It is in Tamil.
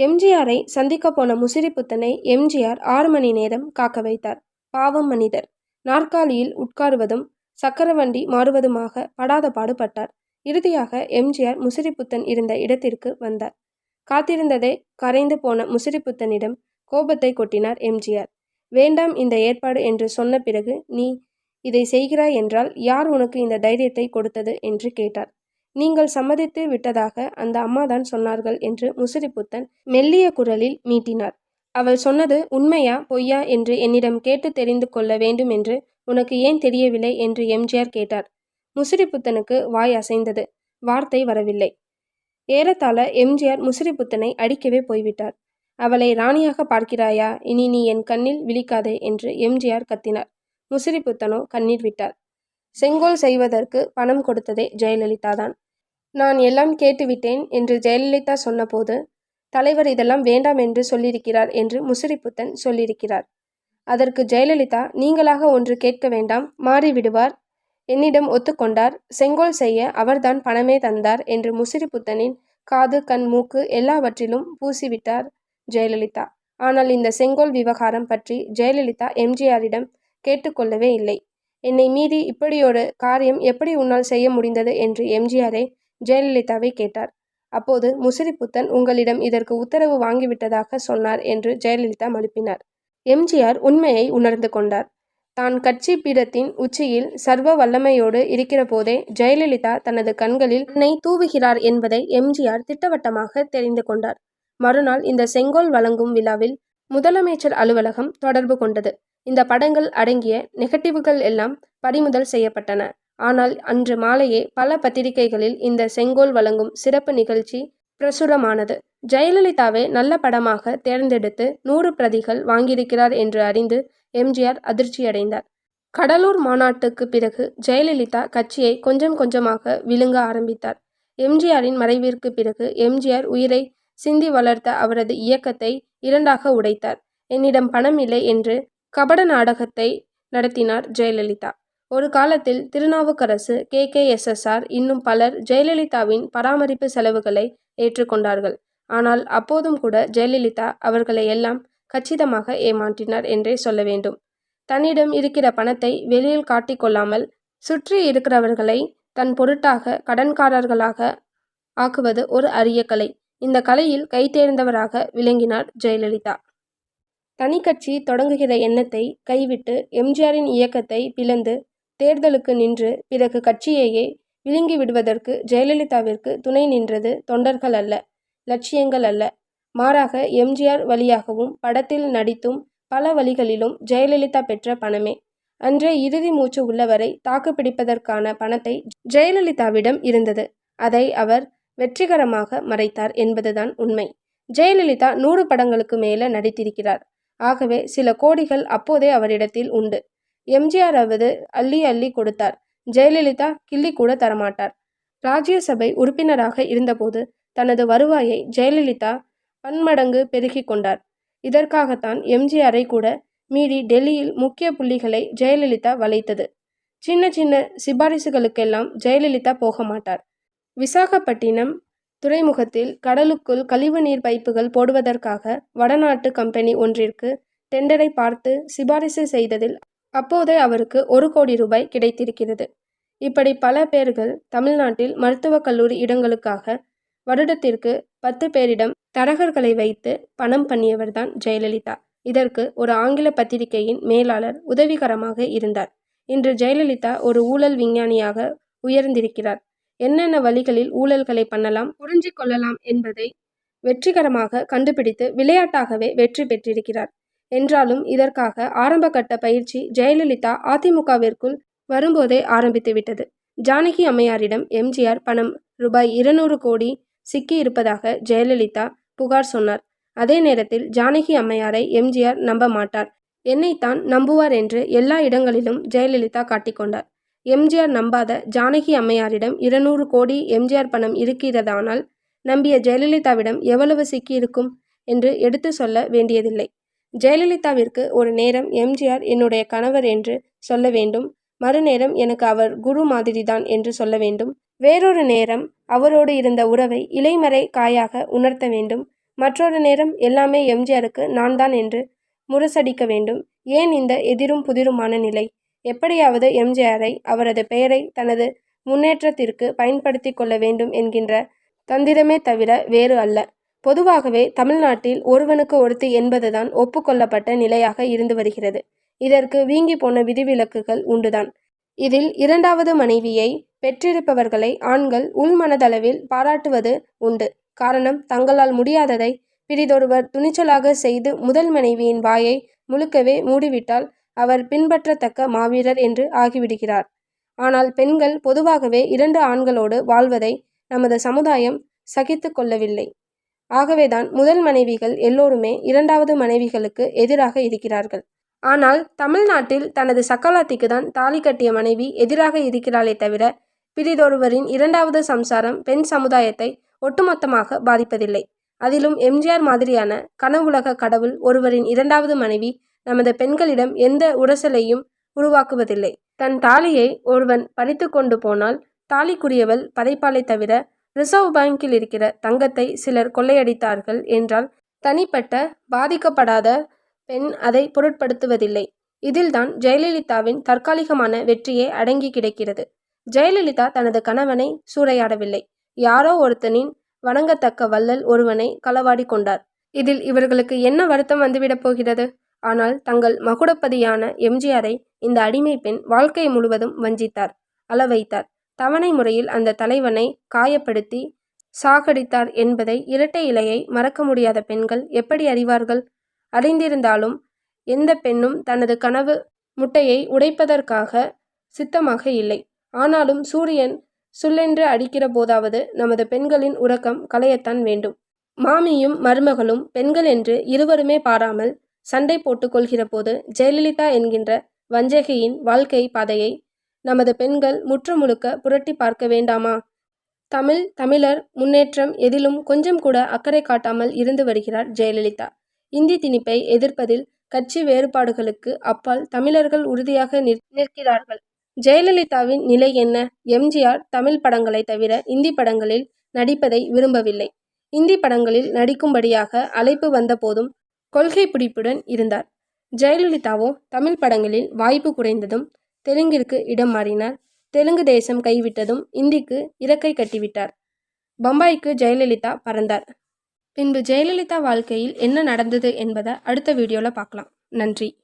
எம்ஜிஆரை சந்திக்க போன முசிறிப்புத்தனை எம்ஜிஆர் ஆறு மணி நேரம் காக்க வைத்தார். பாவம் மனிதர். நாற்காலியில் உட்காருவதும் சக்கரவண்டி மாறுவதுமாக படாத பாடுபட்டார். இறுதியாக எம்ஜிஆர் முசிறிப்புத்தன் இருந்த இடத்திற்கு வந்தார். காத்திருந்ததே கரைந்து போன முசிறிப்புத்தனிடம் கோபத்தை கொட்டினார் எம்ஜிஆர். வேண்டாம் இந்த ஏற்பாடு என்று சொன்ன பிறகு நீ இதை செய்கிறாய் என்றால் யார் உனக்கு இந்த தைரியத்தை கொடுத்தது? என்று கேட்டார். நீங்கள் சம்மதித்து விட்டதாக அந்த அம்மாதான் சொன்னார்கள் என்று முசிறிப்புத்தன் மெல்லிய குரலில் மீட்டினார். அவள் சொன்னது உண்மையா பொய்யா என்று என்னிடம் கேட்டு தெரிந்து கொள்ள வேண்டும் என்று உனக்கு ஏன் தெரியவில்லை என்று எம்ஜிஆர் கேட்டார். முசிறிப்புத்தனுக்கு வாய் அசைந்தது. வார்த்தை வரவில்லை. ஏறத்தாழ எம்ஜிஆர் முசிறிப்புத்தனை அடிக்கவே போய்விட்டார். அவளை ராணியாக பார்க்கிறாயா? இனி நீ என் கண்ணில் விழிக்காதே என்று எம்ஜிஆர் கத்தினார். முசிறிப்புத்தனோ கண்ணீர் விட்டார். செங்கோல் செய்வதற்கு பணம் கொடுத்ததே ஜெயலலிதா தான் நான் எல்லாம் கேட்டுவிட்டேன் என்று ஜெயலலிதா சொன்னபோது தலைவர் இதெல்லாம் வேண்டாம் என்று சொல்லியிருக்கிறார் என்று முசிறிப்புத்தன் சொல்லியிருக்கிறார். அதற்கு ஜெயலலிதா நீங்களாக ஒன்று கேட்க வேண்டாம் மாறிவிடுவார். என்னிடம் ஒத்துக்கொண்டார். செங்கோல் செய்ய அவர்தான் பணமே தந்தார் என்று முசிறிப்புத்தனின் காது கண் மூக்கு எல்லாவற்றிலும் பூசிவிட்டார் ஜெயலலிதா. ஆனால் இந்த செங்கோல் விவகாரம் பற்றி ஜெயலலிதா எம்ஜிஆரிடம் கேட்டுக்கொள்ளவே இல்லை. என்னை மீறி இப்படியொரு காரியம் எப்படி உன்னால் செய்ய முடிந்தது? என்று எம்ஜிஆரை ஜெயலலிதாவை கேட்டார். அப்போது முசிறிப்புத்தன் உங்களிடம் இதற்கு உத்தரவு வாங்கிவிட்டதாக சொன்னார் என்று ஜெயலலிதா மழுப்பினார். எம்ஜிஆர் உண்மையை உணர்ந்து கொண்டார். தான் கட்சி பீடத்தின் உச்சியில் சர்வ வல்லமையோடு இருக்கிற போதே ஜெயலலிதா தனது கண்களில் என்னை தூவுகிறார் என்பதை எம்ஜிஆர் திட்டவட்டமாக தெரிந்து கொண்டார். மறுநாள் இந்த செங்கோல் வழங்கும் விழாவில் முதலமைச்சர் அலுவலகம் தொடர்பு கொண்டது. இந்த படங்கள் அடங்கிய நெகட்டிவ்கள் எல்லாம் பறிமுதல் செய்யப்பட்டன. ஆனால் அன்று மாலையே பல பத்திரிகைகளில் இந்த செங்கோல் வழங்கும் சிறப்பு நிகழ்ச்சி பிரசுரமானது. ஜெயலலிதாவை நல்ல படமாக தேர்ந்தெடுத்து நூறு பிரதிகள் வாங்கியிருக்கிறார் என்று அறிந்து எம்ஜிஆர் அதிர்ச்சியடைந்தார். கடலூர் மாநாட்டுக்கு பிறகு ஜெயலலிதா கட்சியை கொஞ்சம் கொஞ்சமாக விழுங்க ஆரம்பித்தார். எம்ஜிஆரின் மறைவிற்கு பிறகு எம்ஜிஆர் உயிரை சிந்தி வளர்த்த அவரது இயக்கத்தை இரண்டாக உடைத்தார். என்னிடம் பணம் இல்லை என்று கபட நாடகத்தை நடத்தினார் ஜெயலலிதா. ஒரு காலத்தில் திருநாவுக்கரசு கே. கே. எஸ்எஸ்ஆர் இன்னும் பலர் ஜெயலலிதாவின் பராமரிப்பு செலவுகளை ஏற்றுக்கொண்டார்கள். ஆனால் அப்போதும் கூட ஜெயலலிதா அவர்களை எல்லாம் கச்சிதமாக ஏமாற்றினார் என்றே சொல்ல வேண்டும். தன்னிடம் இருக்கிற பணத்தை வெளியில் காட்டிக்கொள்ளாமல் சுற்றி இருக்கிறவர்களை தன் பொருட்டாக கடன்காரர்களாக ஆக்குவது ஒரு அரிய கலை. இந்த கலையில் கைதேர்ந்தவராக விளங்கினார் ஜெயலலிதா. தனி கட்சி தொடங்குகிற எண்ணத்தை கைவிட்டு எம்ஜிஆரின் இயக்கத்தை பிளந்து தேர்தலுக்கு நின்று பிறகு கட்சியையே விழுங்கி விடுவதற்கு ஜெயலலிதாவிற்கு துணை நின்றது தொண்டர்கள் அல்ல லட்சியங்கள் அல்ல. மாறாக எம்ஜிஆர் வழியாகவும் படத்தில் நடித்தும் பல வழிகளிலும் ஜெயலலிதா பெற்ற பணமே. அன்றே இறுதி மூச்சு உள்ளவரை தாக்குப்பிடிப்பதற்கான பணத்தை ஜெயலலிதாவிடம் இருந்தது. அதை அவர் வெற்றிகரமாக மறைத்தார் என்பதுதான் உண்மை. ஜெயலலிதா நூறு படங்களுக்கு மேலே நடித்திருக்கிறார். ஆகவே சில கோடிகள் அப்போதே அவரிடத்தில் உண்டு. எம்ஜிஆராவது அள்ளி அள்ளி கொடுத்தார். ஜெயலலிதா கிள்ளி கூட தரமாட்டார். ராஜ்யசபை உறுப்பினராக இருந்தபோது தனது வருவாயை ஜெயலலிதா பன்மடங்கு பெருகி கொண்டார். இதற்காகத்தான் எம்ஜிஆரை கூட மீறி டெல்லியில் முக்கிய புள்ளிகளை ஜெயலலிதா வளைத்தது. சின்ன சின்ன சிபாரிசுகளுக்கெல்லாம் ஜெயலலிதா போக மாட்டார். விசாகப்பட்டினம் துறைமுகத்தில் கடலுக்குள் கழிவுநீர் பைப்புகள் போடுவதற்காக வடநாட்டு கம்பெனி ஒன்றிற்கு டெண்டரை பார்த்து சிபாரிசு செய்ததில் அப்போதே அவருக்கு ஒரு கோடி ரூபாய் கிடைத்திருக்கிறது. இப்படி பல பேர்கள் தமிழ்நாட்டில் மருத்துவக் கல்லூரி இடங்களுக்காக வருடத்திற்கு பத்து பேரிடம் தரகர்களை வைத்து பணம் பண்ணியவர்தான் ஜெயலலிதா. இதற்கு ஒரு ஆங்கில பத்திரிகையின் மேலாளர் உதவிகரமாக இருந்தார். இன்று ஜெயலலிதா ஒரு ஊழல் விஞ்ஞானியாக உயர்ந்திருக்கிறார். என்னென்ன வழிகளில் ஊழல்களை பண்ணலாம் புரிஞ்சு கொள்ளலாம் என்பதை வெற்றிகரமாக கண்டுபிடித்து விளையாட்டாகவே வெற்றி பெற்றிருக்கிறார். என்றாலும் இதற்காக ஆரம்பகட்ட பயிற்சி ஜெயலலிதா அதிமுகவிற்குள் வரும்போதே ஆரம்பித்து விட்டது. ஜானகி அம்மையாரிடம் எம்ஜிஆர் பணம் ரூபாய் இருநூறு கோடி சிக்கி இருப்பதாக ஜெயலலிதா புகார் சொன்னார். அதே நேரத்தில் ஜானகி அம்மையாரை எம்ஜிஆர் நம்ப மாட்டார். என்னைத்தான் நம்புவார் என்று எல்லா இடங்களிலும் ஜெயலலிதா காட்டிக்கொண்டார். எம்ஜிஆர் நம்பாத ஜானகி அம்மையாரிடம் இருநூறு கோடி எம்ஜிஆர் பணம் இருக்கிறதானால் நம்பிய ஜெயலலிதாவிடம் எவ்வளவு சிக்கியிருக்கும் என்று எடுத்து சொல்ல வேண்டியதில்லை. ஜெயலலிதாவிற்கு ஒரு நேரம் எம்ஜிஆர் என்னுடைய கணவர் என்று சொல்ல வேண்டும். மறுநேரம் எனக்கு அவர் குரு மாதிரிதான் என்று சொல்ல வேண்டும். வேறொரு நேரம் அவரோடு இருந்த உறவை இலைமறை காயாக உணர்த்த வேண்டும். மற்றொரு நேரம் எல்லாமே எம்ஜிஆருக்கு நான் தான் என்று முரசடிக்க வேண்டும். ஏன் இந்த எதிரும் புதிருமான நிலை? எப்படியாவது எம்ஜிஆரை அவரது பெயரை தனது முன்னேற்றத்திற்கு பயன்படுத்தி கொள்ள வேண்டும் என்கின்ற தந்திரமே தவிர வேறு அல்ல. பொதுவாகவே தமிழ்நாட்டில் ஒருவனுக்கு ஒருத்தி என்பதுதான் ஒப்புக்கொள்ளப்பட்ட நிலையாக இருந்து வருகிறது. இதற்கு வீங்கி போன விதிவிலக்குகள் உண்டுதான். இதில் இரண்டாவது மனைவியை பெற்றிருப்பவர்களை ஆண்கள் உள்மனதளவில் பாராட்டுவது உண்டு. காரணம் தங்களால் முடியாததை பிறிதொருவர் துணிச்சலாக செய்து முதல் மனைவியின் வாயை முழுக்கவே மூடிவிட்டால் அவர் பின்பற்றத்தக்க மாவீரர் என்று ஆகிவிடுகிறார். ஆனால் பெண்கள் பொதுவாகவே இரண்டு ஆண்களோடு வாழ்வதை நமது சமுதாயம் சகித்து கொள்ளவில்லை. ஆகவேதான் முதல் மனைவிகள் எல்லோருமே இரண்டாவது மனைவிகளுக்கு எதிராக இருக்கிறார்கள். ஆனால் தமிழ்நாட்டில் தனது சக்கலாத்திக்கு தான் தாலி கட்டிய மனைவி எதிராக இருக்கிறாளே தவிர பிறிதொருவரின் இரண்டாவது சம்சாரம் பெண் சமுதாயத்தை ஒட்டுமொத்தமாக பாதிப்பதில்லை. அதிலும் எம்ஜிஆர் மாதிரியான கனவுலக கடவுள் ஒருவரின் இரண்டாவது மனைவி நமது பெண்களிடம் எந்த உரசலையும் உருவாக்குவதில்லை. தன் தாலியை ஒருவன் பறித்து கொண்டு போனால் தாலிக்குரியவள் பதைப்பாலை தவிர ரிசர்வ் பேங்கில் இருக்கிற தங்கத்தை சிலர் கொள்ளையடித்தார்கள் என்றால் தனிப்பட்ட பாதிக்கப்படாத பெண் அதை பொருட்படுத்துவதில்லை. இதில்தான் ஜெயலலிதாவின் தற்காலிகமான வெற்றியே அடங்கி கிடக்கிறது. ஜெயலலிதா தனது கணவனை சூறையாடவில்லை. யாரோ ஒருத்தனின் வணங்கத்தக்க வள்ளல் ஒருவனை களவாடி கொண்டார். இதில் இவர்களுக்கு என்ன வருத்தம் வந்துவிடப் போகிறது? ஆனால் தங்கள் மகுடப்பதியான எம்ஜிஆரை இந்த அடிமை பெண் வாழ்க்கை முழுவதும் வஞ்சித்தார் அளவைத்தார். தவணை முறையில் அந்த தலைவனை காயப்படுத்தி சாகடித்தார் என்பதை இரட்டை இலையை மறக்க முடியாத பெண்கள் எப்படி அறிவார்கள்? அறிந்திருந்தாலும் எந்த பெண்ணும் தனது கனவு முட்டையை உடைப்பதற்காக சித்தமாக இல்லை. ஆனாலும் சூரியன் சுல்லென்று அடிக்கிற போதாவது நமது பெண்களின் உறக்கம் களையத்தான் வேண்டும். மாமியும் மருமகளும் பெண்கள் என்று இருவருமே பாராமல் சண்டை போட்டுக் கொள்கிற போது ஜெயலலிதா என்கின்ற வஞ்சகையின் வாழ்க்கை பாதையை நமது பெண்கள் முற்றுமுழுக்க புரட்டி பார்க்க வேண்டாமா? தமிழ் தமிழர் முன்னேற்றம் எதிலும் கொஞ்சம் கூட அக்கறை காட்டாமல் இருந்து வருகிறார் ஜெயலலிதா. இந்தி திணிப்பை எதிர்ப்பதில் கட்சி வேறுபாடுகளுக்கு அப்பால் தமிழர்கள் உறுதியாக நிற்கிறார்கள். ஜெயலலிதாவின் நிலை என்ன? எம்ஜிஆர் தமிழ் படங்களை தவிர இந்தி படங்களில் நடிப்பதை விரும்பவில்லை. இந்தி படங்களில் நடிக்கும்படியாக அழைப்பு வந்தபோதும் கொள்கை பிடிப்புடன் இருந்தார். ஜெயலலிதாவோ தமிழ் படங்களில் வாய்ப்பு குறைந்ததும் தெலுங்கிற்கு இடம் மாறினார். தெலுங்கு தேசம் கைவிட்டதும் இந்திக்கு இறக்கை கட்டிவிட்டார். பம்பாய்க்கு ஜெயலலிதா பறந்தார். பின்பு ஜெயலலிதா வாழ்க்கையில் என்ன நடந்தது என்பதை அடுத்த வீடியோவில் பார்க்கலாம். நன்றி.